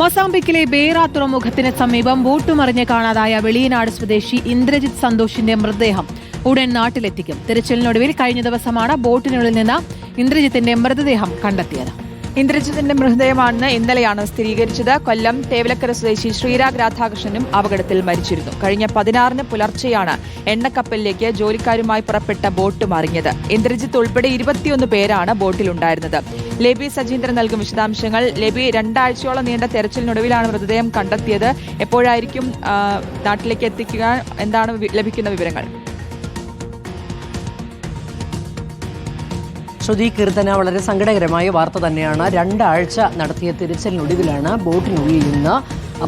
മൊസാംബിക്കിലെ ബേറ തുറമുഖത്തിന് സമീപം ബോട്ട് മറിഞ്ഞ് കാണാതായ വെളിയനാട് സ്വദേശി ഇന്ദ്രജിത് സന്തോഷിന്റെ മൃതദേഹം ഉടൻ നാട്ടിലെത്തിക്കും. തിരച്ചിലിനൊടുവിൽ കഴിഞ്ഞ ദിവസമാണ് ബോട്ടിനുള്ളിൽ നിന്ന് ഇന്ദ്രജിത്തിന്റെ മൃതദേഹം കണ്ടെത്തിയത്. ഇന്ദ്രജിത്തിന്റെ മൃതദേഹമാണെന്ന് ഇന്നലെയാണ് സ്ഥിരീകരിച്ചത്. കൊല്ലം തേവലക്കര സ്വദേശി ശ്രീരാഗ് രാധാകൃഷ്ണനും അപകടത്തിൽ മരിച്ചിരുന്നു. കഴിഞ്ഞ പതിനാറിന് പുലർച്ചെയാണ് എണ്ണക്കപ്പലിലേക്ക് ജോലിക്കാരുമായി പുറപ്പെട്ട ബോട്ട് മറിഞ്ഞത്. ഇന്ദ്രജിത്ത് ഉൾപ്പെടെ ഇരുപത്തിയൊന്ന് പേരാണ് ബോട്ടിലുണ്ടായിരുന്നത്. ലെബി സജീന്ദ്രൻ നൽകും വിശദാംശങ്ങൾ. ലെബി രണ്ടാഴ്ചയോളം നീണ്ട തെരച്ചിലിനൊടുവിലാണ് മൃതദേഹം കണ്ടെത്തിയത്. എപ്പോഴായിരിക്കും നാട്ടിലേക്ക് എത്തിക്കുക? എന്താണ് ലഭിക്കുന്ന വിവരങ്ങൾ? ശ്രുതി കീർത്തന വളരെ സങ്കടകരമായ വാർത്ത തന്നെയാണ്. രണ്ടാഴ്ച നടത്തിയ തിരച്ചിലിനൊടുവിലാണ് ബോട്ടിനുള്ളിൽ നിന്ന്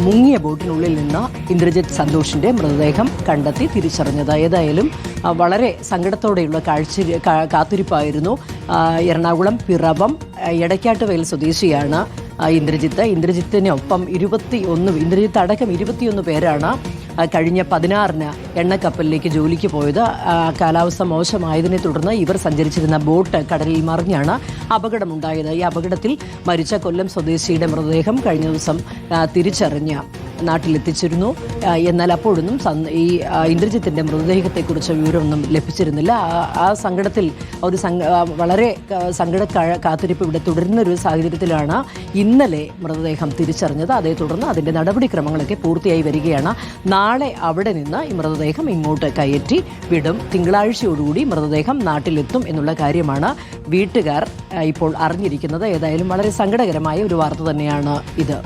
മുങ്ങിയ ബോട്ടിനുള്ളിൽ നിന്ന് ഇന്ദ്രജിത്ത് സന്തോഷിന്റെ മൃതദേഹം കണ്ടെത്തി തിരിച്ചറിഞ്ഞത്. ഏതായാലും വളരെ സങ്കടത്തോടെയുള്ള കാഴ്ച കാത്തിരിപ്പായിരുന്നു. എറണാകുളം പിറവം എടക്കാട്ടുവയൽ സ്വദേശിയാണ് ഇന്ദ്രജിത്ത്. ഇന്ദ്രജിത്തിനൊപ്പം ഇരുപത്തി ഒന്ന് ഇന്ദ്രജിത്ത് അടക്കം ഇരുപത്തിയൊന്ന് പേരാണ് കഴിഞ്ഞ പതിനാറിന് എണ്ണക്കപ്പലിലേക്ക് ജോലിക്ക് പോയത്. കാലാവസ്ഥ മോശമായതിനെ തുടർന്ന് ഇവർ സഞ്ചരിച്ചിരുന്ന ബോട്ട് കടലിൽ മറിഞ്ഞാണ് അപകടമുണ്ടായത്. ഈ അപകടത്തിൽ മരിച്ച കൊല്ലം സ്വദേശിയുടെ മൃതദേഹം കഴിഞ്ഞ ദിവസം തിരിച്ചറിഞ്ഞ്. നാട്ടിലെത്തിച്ചിരുന്നു. എന്നാൽ അപ്പോഴൊന്നും ഈ ഇന്ദ്രജിത്തിന്റെ മൃതദേഹത്തെക്കുറിച്ച് വിവരമൊന്നും ലഭിച്ചിരുന്നില്ല. ആ- സങ്കടത്തിൽ ഒരു വളരെ സങ്കട കാത്തിരിപ്പ് ഇവിടെ തുടരുന്ന ഒരു സാഹചര്യത്തിലാണ് ഇന്നലെ മൃതദേഹം തിരിച്ചറിഞ്ഞത്. അതേ തുടർന്ന് അതിന്റെ നടപടിക്രമങ്ങളൊക്കെ പൂർത്തിയായി വരികയാണ്. നാളെ അവിടെ നിന്ന് ഈ മൃതദേഹം ഇങ്ങോട്ട് കയറ്റി വിടും. തിങ്കളാഴ്ചയോടുകൂടി മൃതദേഹം നാട്ടിലെത്തും എന്നുള്ള കാര്യമാണ് വീട്ടുകാർ ഇപ്പോൾ അറിഞ്ഞിരിക്കുന്നത്. ഏതായാലും വളരെ സങ്കടകരമായ ഒരു വാർത്ത തന്നെയാണ് ഇത്.